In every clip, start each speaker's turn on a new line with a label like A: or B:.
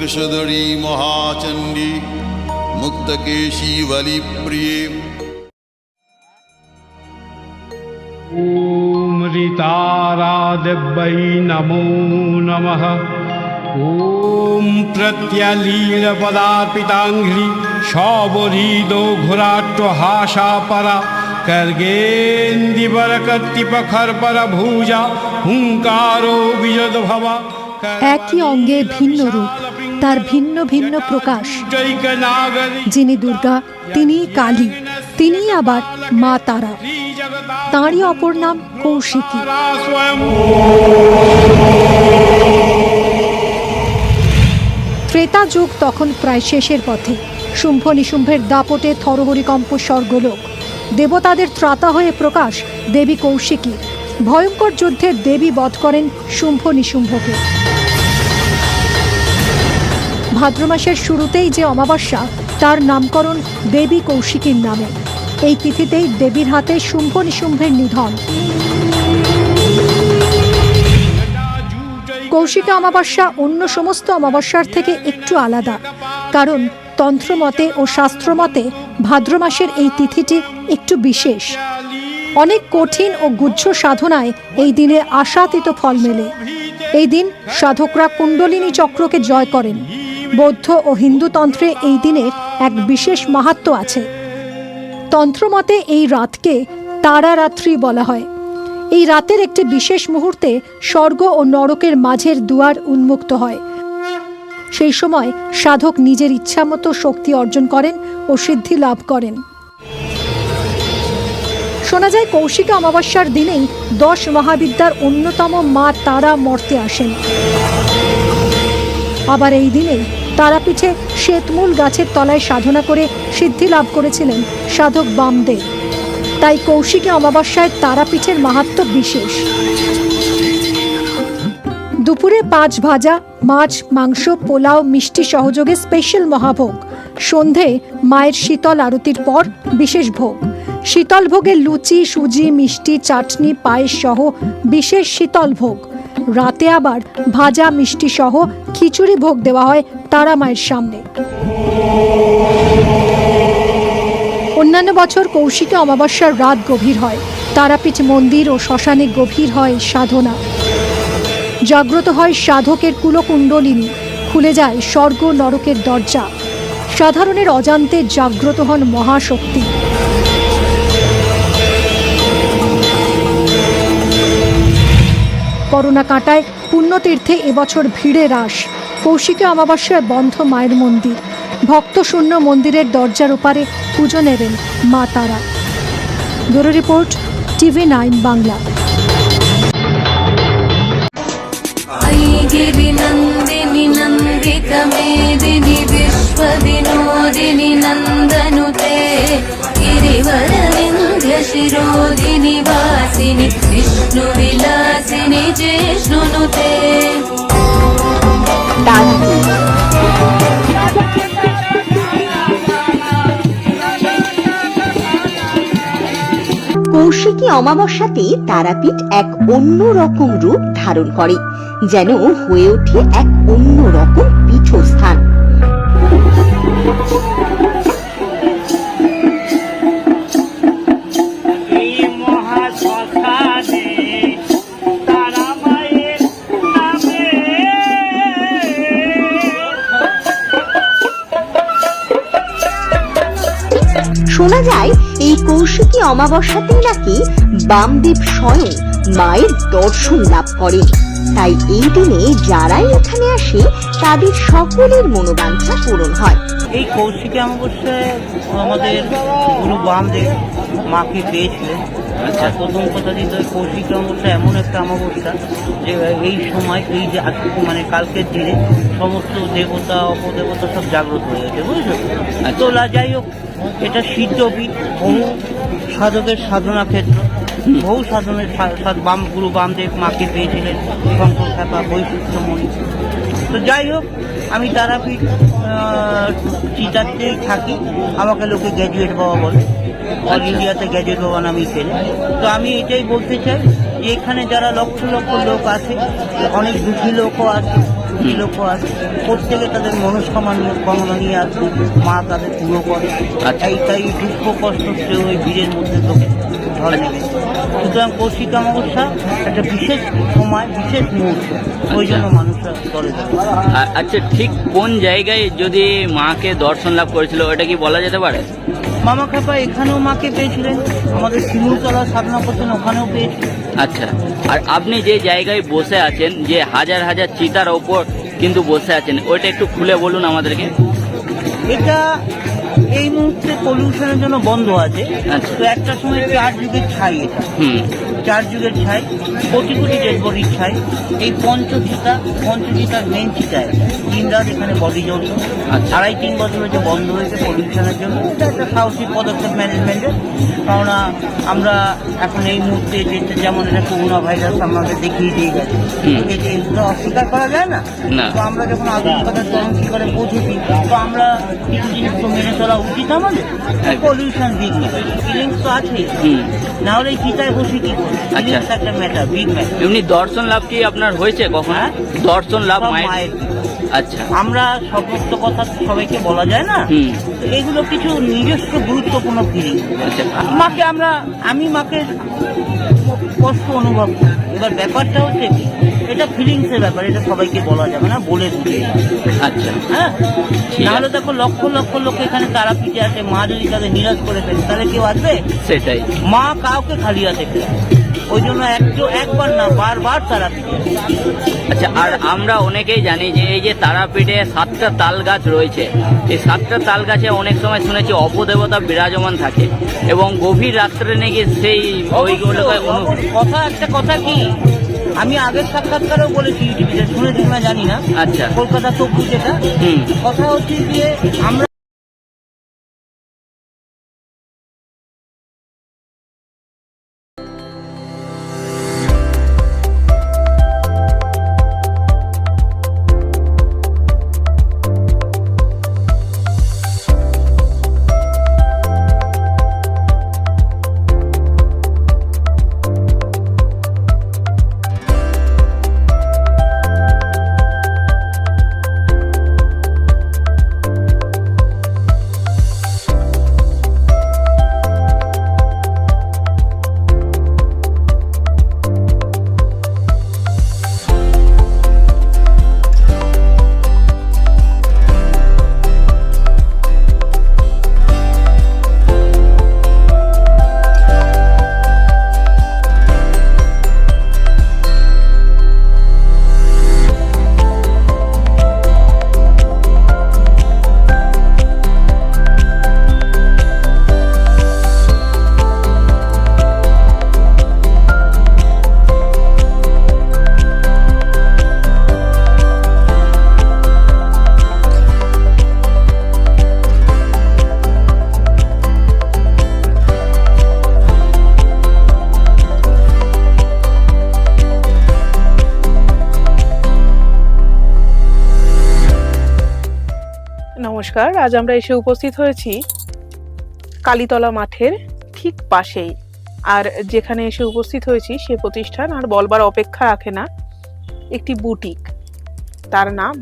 A: कृशधरी महाचण्डी मुक्तकेशी बलिप्रिये
B: ॐ ऋतारादिव्यै नमो नमः ॐ प्रत्यलीलपदार्पिताङ्घ्रि शबरीदो घोराट्टहासापरा कर्गेन्दिवरकर्तिपखर्परभुजा হুঙ্কারো বিজদ ভবা
C: একই অঙ্গে ভিন্ন রূপ তার ভিন্ন ভিন্ন প্রকাশ। যিনি দুর্গা তিনি কালী তিনি আবার মা তারা। তাঁরই অপর নাম কৌশিকী। ত্রেতা যুগ তখন প্রায় শেষের পথে। শুম্ভ নিশুম্ভের দাপটে থরহরিকম্প স্বর্গলোক দেবতাদের ত্রাতা হয়ে প্রকাশ দেবী কৌশিকী। ভয়ঙ্কর যুদ্ধে দেবী বধ করেন শুম্ভ নিশুম্ভকে। ভাদ্র মাসের শুরুতেই যে অমাবস্যা, তার নামকরণ দেবী কৌশিকীর নামে। এই তিথিতেই দেবীর হাতে শুম্ভ নিশুম্ভের নিধন। কৌশিকা অমাবস্যা অন্য সমস্ত অমাবস্যার থেকে একটু আলাদা। কারণ তন্ত্রমতে ও শাস্ত্রমতে ভাদ্র মাসের এই তিথিটি একটু বিশেষ। অনেক কঠিন ও গুচ্ছ সাধনায় এই দিনে আশাতীত ফল মেলে। এই দিন সাধকরা কুণ্ডলিনী চক্রকে জয় করেন। বৌদ্ধ ও হিন্দু তন্ত্রে এই দিনের এক বিশেষ মাহাত্ম্য আছে। তন্ত্রমতে এই রাতকে তারারাত্রি বলা হয়। এই রাতের একটি বিশেষ মুহূর্তে স্বর্গ ও নরকের মাঝের দুয়ার উন্মুক্ত হয়। সেই সময় সাধক নিজের ইচ্ছামতো শক্তি অর্জন করেন ও সিদ্ধি লাভ করেন। শোনা যায় কৌশিকা অমাবস্যার দিনেই দশ মহাবিদ্যার অন্যতম মা তারা মর্তে আসেন। আবার এই দিনেই তারাপীঠে শ্বেতমূল গাছের তলায় সাধনা করে সিদ্ধি লাভ করেছিলেন সাধক বামদেব। তাই কৌশিকী অমাবস্যায় তারাপীঠের মাহাত্ম্য বিশেষ। দুপুরে পাঁচ ভাজা, মাছ, মাংস, পোলাও, মিষ্টি সহযোগে স্পেশাল মহাভোগ। সন্ধে মায়ের শীতল আরতির পর বিশেষ ভোগ। শীতল ভোগে লুচি, সুজি, মিষ্টি, চাটনি, পায়েস সহ বিশেষ শীতল ভোগ। রাতে আবার ভাজা, মিষ্টি সহ খিচুড়ি ভোগ দেওয়া হয় তারা মায়ের সামনে। অন্যান্য বছর কৌশিকে অমাবস্যার রাত গভীর হয়। তারাপীঠ মন্দির ও শ্মশানে গভীর হয় সাধনা। জাগ্রত হয় সাধকের কুলকুণ্ডলিনী। খুলে যায় স্বর্গ নরকের দরজা। সাধারণের অজান্তে জাগ্রত হন মহাশক্তি। করোনা কাটায় পুণ্যতীর্থে এবছর ভিড়ে হ্রাস কৌশিকে অমাবস্যায় বন্ধ মায়ের মন্দির ভক্তশূন্য মন্দিরের দরজার ওপারে পুজো নেবেন মা Tara bureau report TV nine Bangla
D: गिरिनन्दिनि नन्दितमेदिनि विश्वविनोदिनि नन्दनुते गिरिवरविन्ध्यशिरोदिनि वासिनि विष्णुविलासिनि जिष्णुनुते
E: কৌশিকী অমাবস্যাতে তারাপীঠ এক অন্য রকম রূপ ধারণ করে, যেন হয়ে ওঠে এক অন্য রকম পীঠস্থান অমাবস্যাতেই নাকি বামদেব স্বয়ং মায়ের দর্শন লাভ করে তাই এই দিনে যারাই এখানে আসে তাদের সকলের মনোবাঞ্ছা পূরণ হয়।
F: এই কৌশিকী অমাবস্যায় আমাদের গুরু বামদেব মাকে পেয়েছিলেন। আচ্ছা। প্রথম কথা দিতে হয় কৌশিকী অমাবস্যা এমন একটা অমাবস্যা যে এই সময় এই যে আজকে মানে কালকের দিনে সমস্ত দেবতা অপদেবতা সব জাগ্রত হয়ে গেছে বুঝেছ? তো যাই হোক এটা সিদ্ধপীঠ বহু সাধকের সাধনা ক্ষেত্র বহু সাধনের বাম গুরু বামদেব মাকে পেয়েছিলেন শঙ্কর খাপা বৈশিষ্ট্যমণি তো যাই হোক আমি তারাপীঠ চিটারতেই থাকি। আমাকে লোকে গ্র্যাজুয়েট বাবা বলে। অল ইন্ডিয়াতে গ্র্যাজুয়েট বাবা নামেই পেলে তো আমি এটাই বলতে চাই যে এখানে যারা লক্ষ লক্ষ লোক আছে অনেক দুঃখী লোকও আছে লোকও আসে প্রত্যেকে তাদের মনস্কামনা কামনা নিয়ে আসে মা তাদের পুরো করে।
G: আচ্ছা।
F: এইটাই দুঃখ কষ্ট সে ওই ভিড়ের মধ্যে তোকে ঢল নেবে সুতরাং কৌশিক অমাবস্যা একটা বিশেষ সময় বিশেষ মুহূর্ত। ওই জন্য মানুষরা দলে দলে।
G: আর আচ্ছা ঠিক কোন জায়গায় যদি মাকে দর্শন লাভ করেছিল ওটা কি বলা যেতে পারে?
F: মামা খাপা এখানেও মাকে পেয়েছিলেন। আমাদের শিমুলতলা সাধনা করতেন ওখানেও পেয়েছিলেন।
G: আচ্ছা আর আপনি যে জায়গায় বসে আছেন, যে হাজার হাজার চিতার ওপর কিন্তু বসে আছেন, ওইটা একটু খুলে বলুন আমাদেরকে।
F: এটা এই মুহূর্তে পলিউশনের জন্য বন্ধ আছে।
G: আচ্ছা।
F: তো একটা সময় চার যুগের ছাই এটা।
G: হুম।
F: চার যুগের ছাই কোটি কোটি ডেড বডির ছাই। এই পঞ্চচিতা পঞ্চচিতার মেন চিতায় দিন রাত এখানে বডি জ্বলতো
G: আচ্ছা।
F: আড়াই তিন বছর হয়েছে বন্ধ হয়েছে পলিউশনের জন্য। এটা একটা সাহসিক পদক্ষেপ ম্যানেজমেন্টের কেননা আমরা এখন এই মুহূর্তে যে- যেমন এটা করোনা ভাইরাস আমাদের দেখিয়ে দিয়ে গেছে। এটা অস্বীকার করা যায় না। তো আমরা যখন আধুনিকতার চরম শিখরে পৌঁছেছি তো আমরা কিছু জিনিস তো মেনে চলা উচিত আমাদের পলিউশন বিগ ফিলিংস তো আছে না হলে চিতায় বসে কি করব?
G: আচ্ছা।
F: ফিলিংস একটা ম্যাটার বিগ ম্যাটার
G: এমনি দর্শন লাভ কি আপনার হয়েছে কখন?
F: হ্যাঁ?
G: দর্শন লাভ মায়ের? আচ্ছা।
F: আমরা সমস্ত কথা সবাইকে বলা যায় না? এগুলো কিছু নিজস্ব গুরুত্বপূর্ণ ফিলিং
G: আচ্ছা।
F: মাকে আমরা আমি মাকে কষ্ট অনুভব করি। এবার ব্যাপারটা হচ্ছে কি এটা ফিলিংসের ব্যাপার এটা সবাইকে বলা যাবে না বলে বুঝে
G: আচ্ছা।
F: হ্যাঁ? নাহলে দেখো লক্ষ লক্ষ লোক এখানে তারাপীঠে আসে মা যদি তাদের নিরাশ করে ফেলে তাহলে কেউ আসবে?
G: সেটাই।
F: মা কাউকে খালি হাতে ফেলে ওই জন্য একটু একবার না বারবার তারাপীঠে।
G: আচ্ছা আর আমরা অনেকেই জানি যে এই যে তারাপীঠে সাতটা তাল গাছ রয়েছে এই সাতটা তাল গাছে অনেক সময় শুনেছি অপদেবতা বিরাজমান থাকে এবং গভীর রাত্রে নাকি সেই ওইগুলোকে।
F: কথা একটা কথা কি? আমি আগের সাক্ষাৎকারও বলেছি টিভিতে শুনেছি না জানি না।
G: আচ্ছা।
F: কলকাতা তবু যেটা কথা হচ্ছে যে আমরা
H: নমস্কার, আজ আমরা এসে উপস্থিত হয়েছি কালীতলা মাঠের ঠিক পাশেই। আর যেখানে এসে উপস্থিত হয়েছি সে প্রতিষ্ঠান, আর বলবার অপেক্ষা রাখে না, একটি বুটিক। তার নাম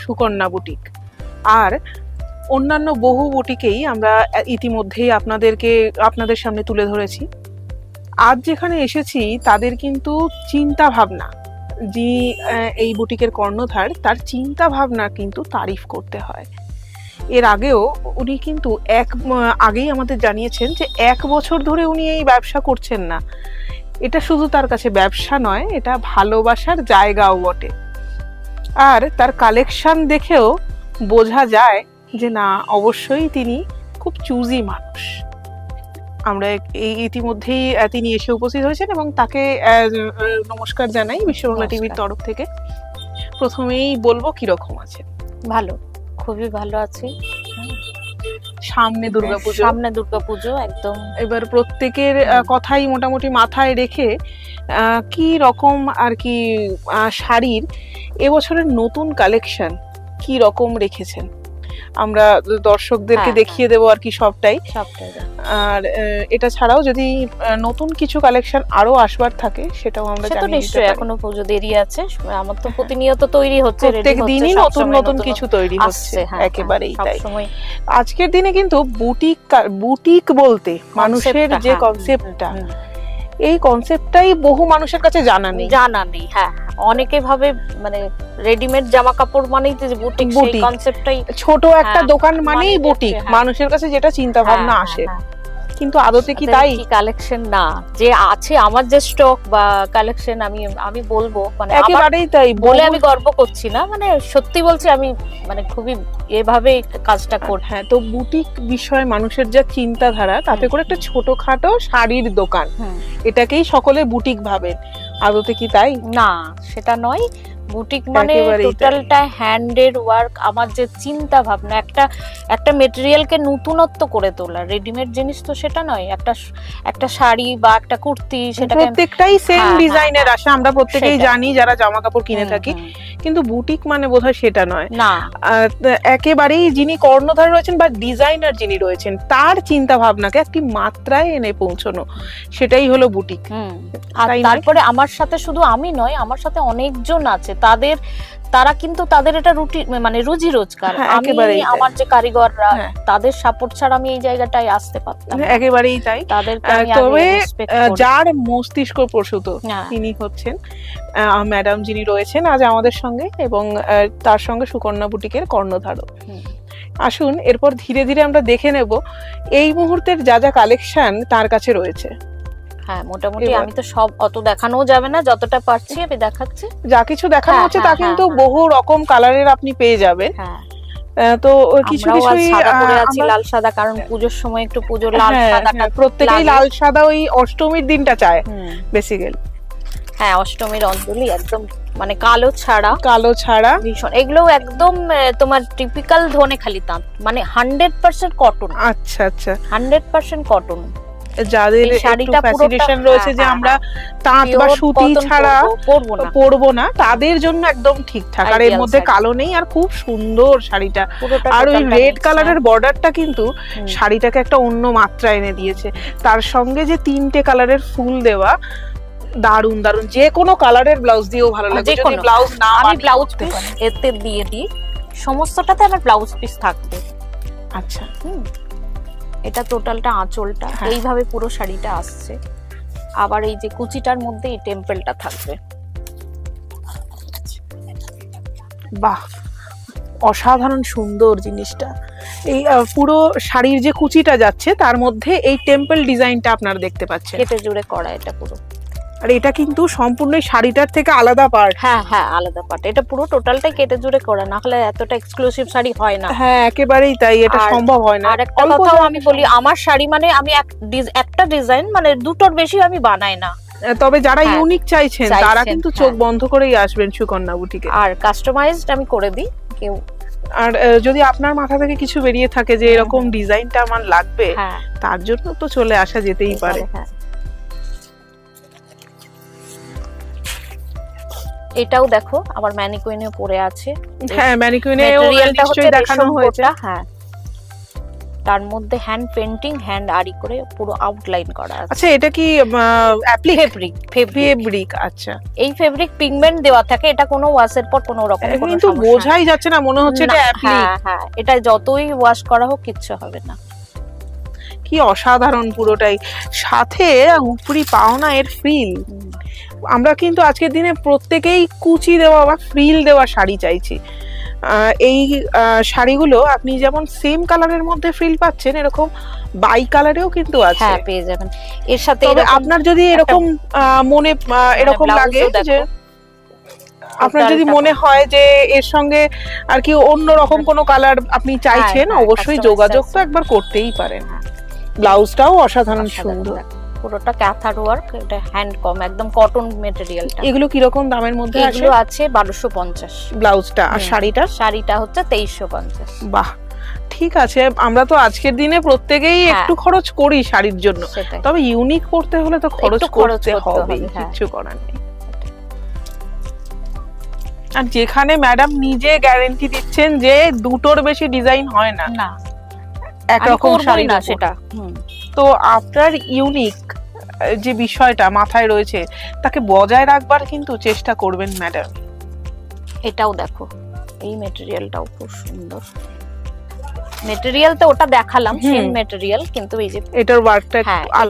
H: সুকন্যা বুটিক। আর অন্যান্য বহু বুটিকেই আমরা ইতিমধ্যেই আপনাদেরকে, আপনাদের সামনে তুলে ধরেছি। আজ যেখানে এসেছি, তাদের কিন্তু চিন্তা ভাবনা। যিনি এই বুটিকের কর্ণধার, তার চিন্তা ভাবনা কিন্তু তারিফ করতে হয়। এর আগেও উনি কিন্তু এক আগেই আমাদের জানিয়েছেন যে এক বছর ধরে উনি এই ব্যবসা করছেন না। এটা শুধু তার কাছে ব্যবসা নয় এটা ভালোবাসার জায়গাও বটে। আর তার কালেকশন দেখেও বোঝা যায় যে না অবশ্যই তিনি খুব চুজি মানুষ। আমরা এই ইতিমধ্যেই তিনি এসে উপস্থিত হয়েছেন এবং তাকে নমস্কার জানাই বিশ্ববাংলা টিভির তরফ থেকে। প্রথমেই বলব কীরকম আছে
I: ভালো। খুবই ভালো আছি।
H: সামনে দুর্গাপুজো
I: সামনে দুর্গাপুজো একদম।
H: এবার প্রত্যেকের কথাই মোটামুটি মাথায় রেখে কি রকম আর কি শাড়ির এবছরের নতুন কালেকশন কি রকম রেখেছেন? আমরা দর্শকদেরকে
I: হ্যাঁ,
H: দেখিয়ে দেবো আর কি সবটাই। আর এটা ছাড়াও যদি নতুন কিছু কালেকশন আরও আসবার থাকে সেটাও আমরা
I: তো নিশ্চয়ই। এখনও পুজো দেরি আছে আমার তো প্রতিনিয়ত তৈরি হচ্ছে
H: প্রত্যেক দিনই নতুন নতুন কিছু তৈরি হচ্ছে
I: হ্যাঁ,
H: একেবারেই
I: হ্যাঁ,
H: তাই।
I: সবসময়
H: আজকের দিনে কিন্তু বুটিক বুটিক বলতে মানুষের যে কনসেপ্টটা এই কনসেপ্টটাই বহু মানুষের কাছে জানা নেই।
I: জানা নেই হ্যাঁ। অনেকে ভাবে মানে রেডিমেড জামা কাপড় মানেই যে বুটিক সেই। কনসেপ্টটাই
H: ছোট একটা
I: হ্যাঁ,
H: দোকান মানেই বুটিক
I: হ্যাঁ।
H: মানুষের কাছে যেটা চিন্তা ভাবনা আসে। কিন্তু আদতে কি তাই?
I: কালেকশন না। যে আছে আমার যে স্টক বা কালেকশন আমি আমি বলব মানে
H: একেবারেই তাই
I: বলে আমি গর্ব করছি না। মানে সত্যি বলছি আমি মানে খুবই এভাবে কাজটা করছি
H: হ্যাঁ তো বুটিক বিষয়ে মানুষের যা চিন্তাধারা তাতে করে একটা ছোটখাটো শাড়ির দোকান। এটাকেই সকলে বুটিক ভাবেন আদতে কি তাই?
I: না সেটা নয়। বুটিক মানে। টোটালটা হ্যান্ডের ওয়ার্ক আমার যে চিন্তা ভাবনা একটা একটা মেটেরিয়ালকে নতুনত্ব করে তোলা। রেডিমেড জিনিস তো সেটা নয় একটা একটা শাড়ি বা একটা কুর্তি সেটাকে
H: প্রত্যেকটাই সেম ডিজাইনের। আসে আমরা প্রত্যেকেই জানি যারা জামা কাপড় কিনে থাকি কিন্তু বুটিক মানে বোধহয় সেটা নয়।
I: না।
H: একেবারেই যিনি কর্ণধার রয়েছেন বা ডিজাইনার যিনি রয়েছেন তার চিন্তা ভাবনাকে একটি মাত্রায় এনে পৌঁছানো সেটাই হলো বুটিক
I: আর তারপরে আমার সাথে শুধু আমি নয় আমার সাথে অনেকজন আছে। তাদের তারা কিন্তু তাদের এটা রুটি মানে রুজি রোজগার
H: হ্যাঁ,
I: আমি আমার যে কারিগররা
H: হ্যাঁ।
I: তাদের সাপোর্ট ছাড়া আমি এই জায়গাটায় আসতে পারতাম না।
H: একেবারেই তাই
I: আগে
H: তবে। যার মস্তিষ্ক প্রসূত
I: হ্যাঁ।
H: তিনি হচ্ছেন ম্যাডাম যিনি রয়েছেন আজ আমাদের সঙ্গে এবং তার সঙ্গে সুকন্যা বুটিকের কর্ণধারক আসুন এরপর ধীরে ধীরে আমরা দেখে নেব এই মুহূর্তের যা যা কালেকশন তার কাছে রয়েছে
I: হ্যাঁ মোটামুটি আমি তো সব অত দেখানো যাবে না যতটা পারছি আমি দেখাচ্ছি।
H: যা কিছু দেখানো
I: হ্যাঁ,
H: হচ্ছে তা
I: হ্যাঁ,
H: কিন্তু
I: হ্যাঁ,
H: বহু রকম কালারের আপনি পেয়ে যাবেন।
I: হ্যাঁ।
H: তো কিছু কিছু
I: সাদা লাল সাদা কারণ পুজোর সময় একটু পুজো লাল সাদাটা
H: প্রত্যেকেই লাল সাদা ওই অষ্টমীর দিনটা চায়। বেসিক্যালি
I: হ্যাঁ অষ্টমীর অঞ্জলি একদম মানে কালো ছাড়া।
H: কালো ছাড়া।
I: ভীষণ। এগুলো একদম তোমার টিপিক্যাল ধনে খালি তাঁত মানে হান্ড্রেড পার্সেন্ট কটন
H: আচ্ছা আচ্ছা।
I: হান্ড্রেড পার্সেন্ট কটন
H: যাদের একটু
I: শাড়িটা
H: ফ্যাসিনেশন রয়েছে যে
I: হ্যাঁ,
H: আমরা তাঁত বা সুতি ছাড়া
I: পরবো না।
H: তাদের জন্য একদম ঠিকঠাক। আর এর মধ্যে কালো নেই আর খুব সুন্দর শাড়িটা। আর ওই রেড কালারের বর্ডারটা কিন্তু শাড়িটাকে একটা অন্য মাত্রা এনে দিয়েছে। তার সঙ্গে যে তিনটে কালারের ফুল দেওয়া দারুণ দারুণ যে কোনো কালারের ব্লাউজ দিয়েও ভালো
I: লাগে
H: যদি ব্লাউজ না
I: আমি ব্লাউজ পিস এতে দিয়ে দিই। সমস্তটাতে আমার ব্লাউজ পিস থাকবে।
H: আচ্ছা।
I: হুম। এটা টোটালটা আঁচলটা
H: হ্যাঁ।
I: এইভাবে পুরো শাড়িটা আসছে। আবার এই যে কুচিটার মধ্যে এই টেম্পেলটা থাকবে।
H: বাহ অসাধারণ সুন্দর জিনিসটা। এই পুরো শাড়ির যে কুচিটা যাচ্ছে তার মধ্যে এই টেম্পল ডিজাইনটা আপনারা দেখতে পাচ্ছেন।
I: কেটে জুড়ে করা এটা পুরো।
H: আর এটা কিন্তু সম্পূর্ণ শাড়িটার থেকে আলাদা পার্ট
I: হ্যাঁ হ্যাঁ আলাদা পার্ট এটা পুরো টোটালটাই কেটে জুড়ে করা না হলে এতটা এক্সক্লুসিভ শাড়ি হয় না।
H: হ্যাঁ একেবারেই তাই এটা সম্ভব হয় না।
I: আর একটা কথাও আমি বলি আমার শাড়ি মানে আমি একটা ডিজাইন মানে দুটোর বেশি আমি বানাই না।
H: তবে যারা
I: হ্যাঁ,
H: ইউনিক চাইছেন তারা কিন্তু
I: হ্যাঁ।
H: চোখ বন্ধ করেই আসবেন সুকন্যা বুটিকে
I: আর কাস্টমাইজড আমি করে দিই কেউ
H: আর যদি আপনার মাথা থেকে কিছু বেরিয়ে থাকে যে এরকম ডিজাইনটা আমার লাগবে
I: হ্যাঁ।
H: তার জন্য তো চলে আসা যেতেই পারে।
I: হ্যাঁ। এটাও দেখো আমার ম্যানিকুইনে পরে আছে।
H: হ্যাঁ ম্যানিকুইনে
I: মেটেরিয়ালটা হচ্ছে
H: দেখানো হয়েছে।
I: হ্যাঁ। তার মধ্যে হ্যান্ড পেন্টিং হ্যান্ড আরি করে পুরো আউটলাইন করা আছে।
H: আচ্ছা এটা কি অ্যাপ্লিক
I: ফেব্রিক ফেব্রিক
H: আচ্ছা।
I: এই ফেব্রিক পিগমেন্ট দেওয়া থাকে এটা কোনো ওয়াশের পর কোনো রকম কোনো
H: কিন্তু বোঝাই যাচ্ছে না মনে হচ্ছে এটা অ্যাপ্লিক
I: হ্যাঁ হ্যাঁ এটা যতই ওয়াশ করা হোক কিচ্ছু হবে না।
H: কি অসাধারণ পুরোটাই। সাথে উপরি পাওনা এর ফ্রিল আমরা কিন্তু আজকের দিনে প্রত্যেকেই কুচি দেওয়া বা ফ্রিল দেওয়া শাড়ি চাইছি। এই শাড়িগুলো আপনি যেমন সেম কালারের মধ্যে ফ্রিল পাচ্ছেন এরকম বাই কালারেও কিন্তু আছে।
I: হ্যাঁ পেয়ে যাবেন। এর সাথে
H: আপনার যদি এরকম মনে আহ, এরকম লাগে। যে আপনার যদি মনে হয় যে এর সঙ্গে আর কি অন্য রকম কোনো কালার আপনি চাইছেন
I: হ্যাঁ,
H: অবশ্যই যোগাযোগ তো একবার করতেই পারেন।
I: হ্যাঁ।
H: ব্লাউজটাও অসাধারণ সুন্দর।
I: পুরোটা ক্যাথার ওয়ার্ক এটা হ্যান্ড কম একদম কটন মেটেরিয়ালটা
H: এগুলো কীরকম দামের মধ্যে আছে
I: এগুলো আছে বারোশো পঞ্চাশ।
H: ব্লাউজটা আর শাড়িটা?
I: শাড়িটা হচ্ছে তেইশশো পঞ্চাশ।
H: বাহ ঠিক আছে আমরা তো আজকের দিনে প্রত্যেকেই
I: হ্যাঁ।
H: একটু খরচ করি শাড়ির জন্য। তবে ইউনিক করতে হলে তো খরচ করতে হবে
I: হ্যাঁ।
H: কিছু করার নেই। আর যেখানে ম্যাডাম নিজে গ্যারেন্টি দিচ্ছেন যে দুটোর বেশি ডিজাইন হয় না।
I: না।
H: একরকম শাড়ি
I: না সেটা। হুম।
H: তো আপনার ইউনিক যে বিষয়টা মাথায় রয়েছে তাকে বজায় রাখবার কিন্তু চেষ্টা করবেন ম্যাডাম
I: এটাও দেখো এই মেটেরিয়ালটাও খুব সুন্দর। মেটেরিয়াল তো ওটা দেখালাম সেম
H: ম্যাটেরিয়াল
I: মেটেরিয়াল কিন্তু এই যে
H: এটার ওয়ার্কটা
I: হ্যাঁ,